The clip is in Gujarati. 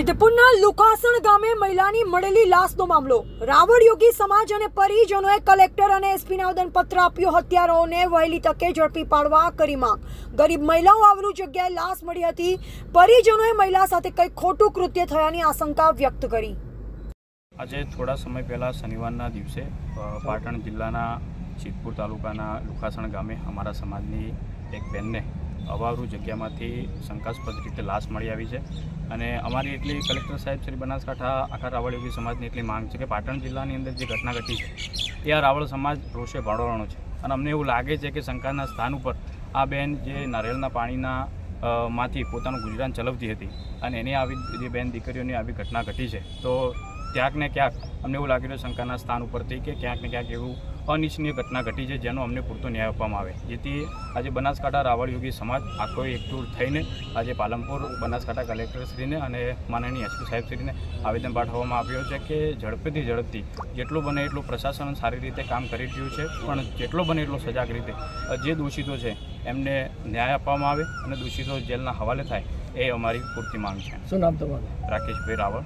સિદ્ધપુરના લુકાસણ ગામે મહિલાની મળેલી લાશનો મામલો. રાવળ યોગી સમાજ અને પરિજનોએ કલેક્ટર અને એસપીને આવેદનપત્ર આપ્યું. હત્યારાઓને વહેલી તકે ઝડપી પાડવા કરી માંગ. ગરીબ મહિલાઓ આવરૂ જગ્યાએ લાશ મળી હતી. પરિજનોએ મહિલા સાથે કંઈક ખોટું કૃત્ય થયાની આશંકા વ્યક્ત કરી. આજે થોડા સમય પહેલાં શનિવારના દિવસે પાટણ જિલ્લાના સિદ્ધપુર તાલુકાના લુખાસણ ગામે અમારા સમાજની એક બેનને અવાવરૂ જગ્યામાંથી શંકાસ્પદ રીતે લાશ મળી આવી છે. અને અમારી એટલી કલેક્ટર સાહેબ શ્રી બનાસકાંઠા આખા રાવળ યોગી સમાજની એટલી માંગ છે કે પાટણ જિલ્લાની અંદર જે ઘટના ઘટી છે, એ આ રાવળ સમાજ રોષે ભાડોવાનો છે. અને અમને એવું લાગે છે કે શંકાના સ્થાન ઉપર આ બેન જે નારિયેળના પાણીના માંથી પોતાનું ગુજરાન ચલાવતી હતી અને એની આવી જે બેન દીકરીઓની આવી ઘટના ઘટી છે, તો ક્યાંક ને ક્યાંક અમને એવું લાગી રહ્યું શંકાના સ્થાન ઉપરથી કે ક્યાંક ને ક્યાંક એવું અનિચ્છનીય ઘટના ઘટી છે જેનો અમને પૂરતો ન્યાય આપવામાં આવે. જેથી આજે બનાસકાંઠા રાવળ યોગી સમાજ આખો એકજૂટ થઈને આજે પાલનપુર બનાસકાંઠા કલેક્ટરશ્રીને અને માનનીય એસપી સાહેબશ્રીને આવેદન પાઠવવામાં આવ્યો છે કે ઝડપેથી ઝડપથી જેટલું બને એટલું પ્રશાસન સારી રીતે કામ કરી રહ્યું છે પણ જેટલો બને એટલો સજાગ રીતે જે દોષિતો છે એમને ન્યાય આપવામાં આવે અને દોષિતો જેલના હવાલે થાય એ અમારી પૂરતી માંગ છે. શું નામ તમારું? રાકેશભાઈ રાવળ.